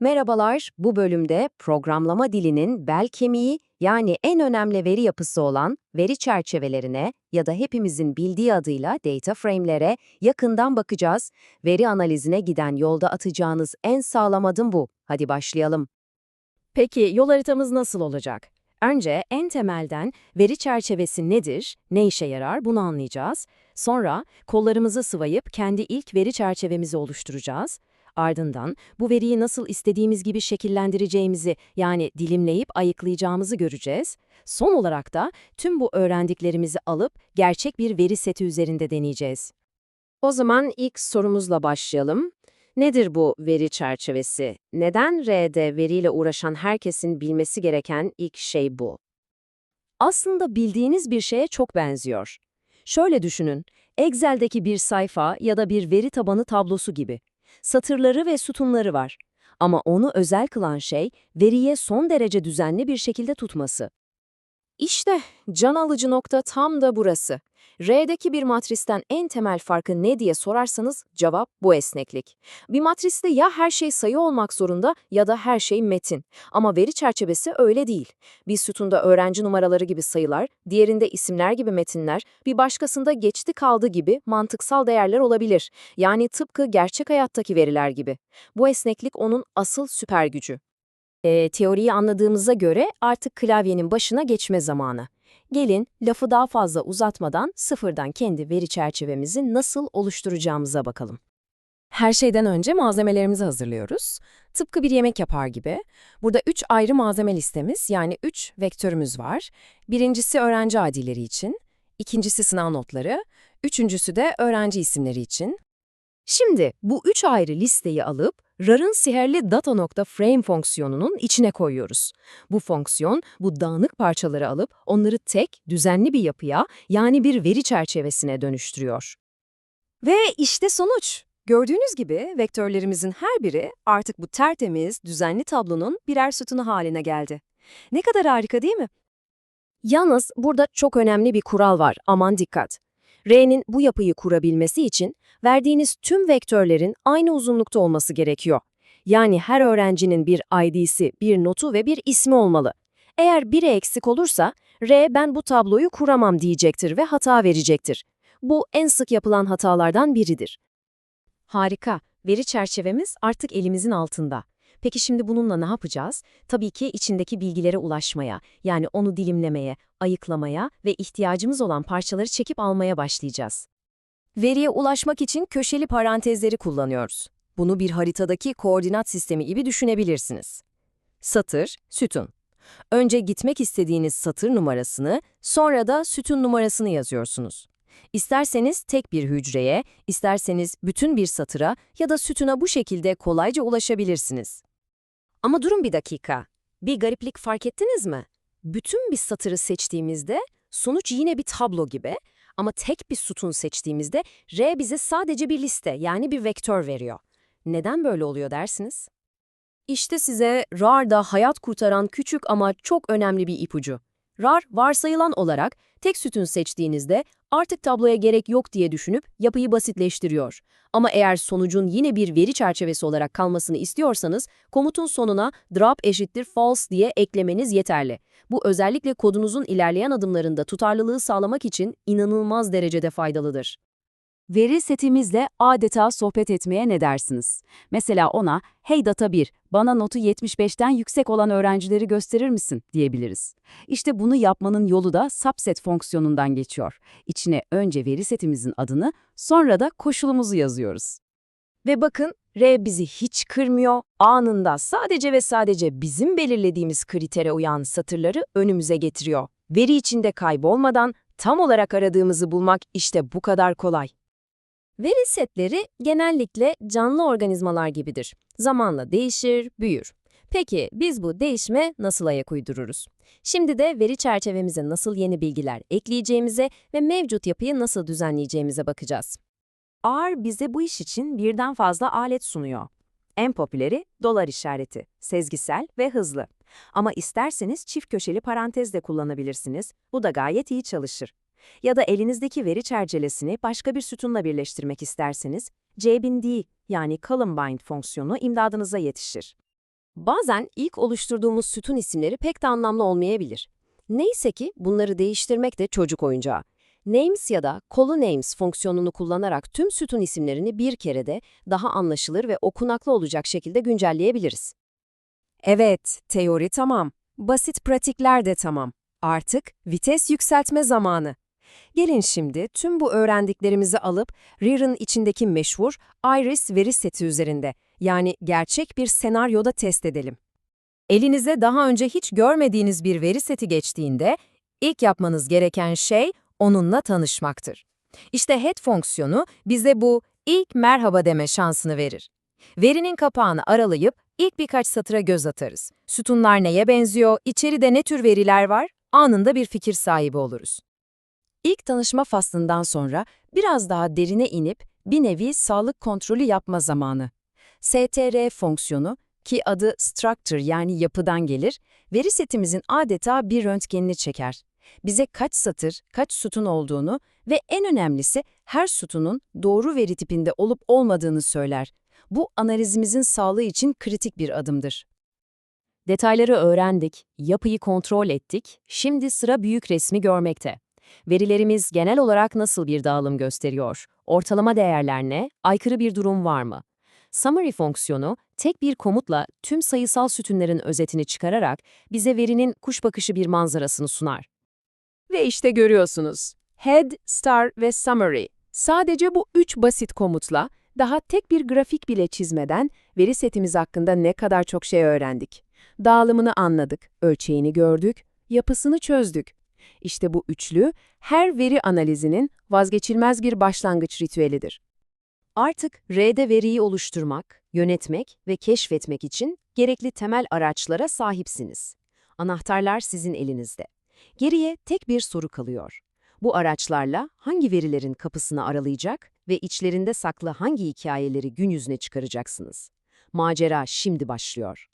Merhabalar, bu bölümde programlama dilinin bel kemiği yani en önemli veri yapısı olan veri çerçevelerine ya da hepimizin bildiği adıyla data frame'lere yakından bakacağız. Veri analizine giden yolda atacağınız en sağlam adım bu. Hadi başlayalım. Peki yol haritamız nasıl olacak? Önce en temelden veri çerçevesi nedir, ne işe yarar bunu anlayacağız. Sonra kollarımızı sıvayıp kendi ilk veri çerçevemizi oluşturacağız. Ardından bu veriyi nasıl istediğimiz gibi şekillendireceğimizi yani dilimleyip ayıklayacağımızı göreceğiz. Son olarak da tüm bu öğrendiklerimizi alıp gerçek bir veri seti üzerinde deneyeceğiz. O zaman ilk sorumuzla başlayalım. Nedir bu veri çerçevesi? Neden R'de veriyle uğraşan herkesin bilmesi gereken ilk şey bu? Aslında bildiğiniz bir şeye çok benziyor. Şöyle düşünün, Excel'deki bir sayfa ya da bir veri tabanı tablosu gibi. Satırları ve sütunları var. Ama onu özel kılan şey, veriye son derece düzenli bir şekilde tutması. İşte can alıcı nokta tam da burası. R'deki bir matristen en temel farkı ne diye sorarsanız cevap bu esneklik. Bir matriste ya her şey sayı olmak zorunda ya da her şey metin. Ama veri çerçevesi öyle değil. Bir sütunda öğrenci numaraları gibi sayılar, diğerinde isimler gibi metinler, bir başkasında geçti kaldı gibi mantıksal değerler olabilir. Yani tıpkı gerçek hayattaki veriler gibi. Bu esneklik onun asıl süper gücü. E, teoriyi anladığımıza göre artık klavyenin başına geçme zamanı. Gelin lafı daha fazla uzatmadan sıfırdan kendi veri çerçevemizi nasıl oluşturacağımıza bakalım. Her şeyden önce malzemelerimizi hazırlıyoruz. Tıpkı bir yemek yapar gibi. Burada üç ayrı malzeme listemiz yani üç vektörümüz var. Birincisi öğrenci adileri için, ikincisi sınav notları, üçüncüsü de öğrenci isimleri için. Şimdi bu üç ayrı listeyi alıp RAR'ın siherli data.frame fonksiyonunun içine koyuyoruz. Bu fonksiyon bu dağınık parçaları alıp onları tek, düzenli bir yapıya yani bir veri çerçevesine dönüştürüyor. Ve işte sonuç. Gördüğünüz gibi vektörlerimizin her biri artık bu tertemiz, düzenli tablonun birer sütunu haline geldi. Ne kadar harika değil mi? Yalnız burada çok önemli bir kural var, aman dikkat. R'nin bu yapıyı kurabilmesi için verdiğiniz tüm vektörlerin aynı uzunlukta olması gerekiyor. Yani her öğrencinin bir ID'si, bir notu ve bir ismi olmalı. Eğer biri eksik olursa, R ben bu tabloyu kuramam diyecektir ve hata verecektir. Bu en sık yapılan hatalardan biridir. Harika, veri çerçevemiz artık elimizin altında. Peki şimdi bununla ne yapacağız? Tabii ki içindeki bilgilere ulaşmaya, yani onu dilimlemeye, ayıklamaya ve ihtiyacımız olan parçaları çekip almaya başlayacağız. Veriye ulaşmak için köşeli parantezleri kullanıyoruz. Bunu bir haritadaki koordinat sistemi gibi düşünebilirsiniz. Satır, sütun. Önce gitmek istediğiniz satır numarasını, sonra da sütun numarasını yazıyorsunuz. İsterseniz tek bir hücreye, isterseniz bütün bir satıra ya da sütuna bu şekilde kolayca ulaşabilirsiniz. Ama durun bir dakika. Bir gariplik fark ettiniz mi? Bütün bir satırı seçtiğimizde sonuç yine bir tablo gibi ama tek bir sütun seçtiğimizde R bize sadece bir liste yani bir vektör veriyor. Neden böyle oluyor dersiniz? İşte size RAR'da hayat kurtaran küçük ama çok önemli bir ipucu. RAR varsayılan olarak tek sütun seçtiğinizde artık tabloya gerek yok diye düşünüp yapıyı basitleştiriyor. Ama eğer sonucun yine bir veri çerçevesi olarak kalmasını istiyorsanız komutun sonuna drop eşittir false diye eklemeniz yeterli. Bu özellikle kodunuzun ilerleyen adımlarında tutarlılığı sağlamak için inanılmaz derecede faydalıdır. Veri setimizle adeta sohbet etmeye ne dersiniz? Mesela ona, hey data 1, bana notu 75'ten yüksek olan öğrencileri gösterir misin diyebiliriz. İşte bunu yapmanın yolu da subset fonksiyonundan geçiyor. İçine önce veri setimizin adını, sonra da koşulumuzu yazıyoruz. Ve bakın, R bizi hiç kırmıyor, anında sadece ve sadece bizim belirlediğimiz kritere uyan satırları önümüze getiriyor. Veri içinde kaybolmadan tam olarak aradığımızı bulmak işte bu kadar kolay. Veri setleri genellikle canlı organizmalar gibidir. Zamanla değişir, büyür. Peki biz bu değişime nasıl ayak uydururuz? Şimdi de veri çerçevemize nasıl yeni bilgiler ekleyeceğimize ve mevcut yapıyı nasıl düzenleyeceğimize bakacağız. R bize bu iş için birden fazla alet sunuyor. En popüleri dolar işareti, sezgisel ve hızlı. Ama isterseniz çift köşeli parantez de kullanabilirsiniz. Bu da gayet iyi çalışır. Ya da elinizdeki veri çerçevesini başka bir sütunla birleştirmek isterseniz, cbind yani Columbine fonksiyonu imdadınıza yetişir. Bazen ilk oluşturduğumuz sütun isimleri pek de anlamlı olmayabilir. Neyse ki bunları değiştirmek de çocuk oyuncağı. Names ya da colonames fonksiyonunu kullanarak tüm sütun isimlerini bir kerede daha anlaşılır ve okunaklı olacak şekilde güncelleyebiliriz. Evet, teori tamam. Basit pratikler de tamam. Artık vites yükseltme zamanı. Gelin şimdi tüm bu öğrendiklerimizi alıp RIR'ın içindeki meşhur Iris veri seti üzerinde, yani gerçek bir senaryoda test edelim. Elinize daha önce hiç görmediğiniz bir veri seti geçtiğinde, ilk yapmanız gereken şey onunla tanışmaktır. İşte head fonksiyonu bize bu ilk merhaba deme şansını verir. Verinin kapağını aralayıp ilk birkaç satıra göz atarız. Sütunlar neye benziyor, içeride ne tür veriler var, anında bir fikir sahibi oluruz. İlk tanışma faslından sonra biraz daha derine inip bir nevi sağlık kontrolü yapma zamanı. STR fonksiyonu ki adı structure yani yapıdan gelir, veri setimizin adeta bir röntgenini çeker. Bize kaç satır, kaç sütun olduğunu ve en önemlisi her sütunun doğru veri tipinde olup olmadığını söyler. Bu analizimizin sağlığı için kritik bir adımdır. Detayları öğrendik, yapıyı kontrol ettik, şimdi sıra büyük resmi görmekte. Verilerimiz genel olarak nasıl bir dağılım gösteriyor? Ortalama değerler ne? Aykırı bir durum var mı? Summary fonksiyonu, tek bir komutla tüm sayısal sütunların özetini çıkararak bize verinin kuş bakışı bir manzarasını sunar. Ve işte görüyorsunuz. Head, star ve summary. Sadece bu üç basit komutla daha tek bir grafik bile çizmeden veri setimiz hakkında ne kadar çok şey öğrendik. Dağılımını anladık, ölçeğini gördük, yapısını çözdük. İşte bu üçlü her veri analizinin vazgeçilmez bir başlangıç ritüelidir. Artık R'de veriyi oluşturmak, yönetmek ve keşfetmek için gerekli temel araçlara sahipsiniz. Anahtarlar sizin elinizde. Geriye tek bir soru kalıyor. Bu araçlarla hangi verilerin kapısını aralayacak ve içlerinde saklı hangi hikayeleri gün yüzüne çıkaracaksınız? Macera şimdi başlıyor.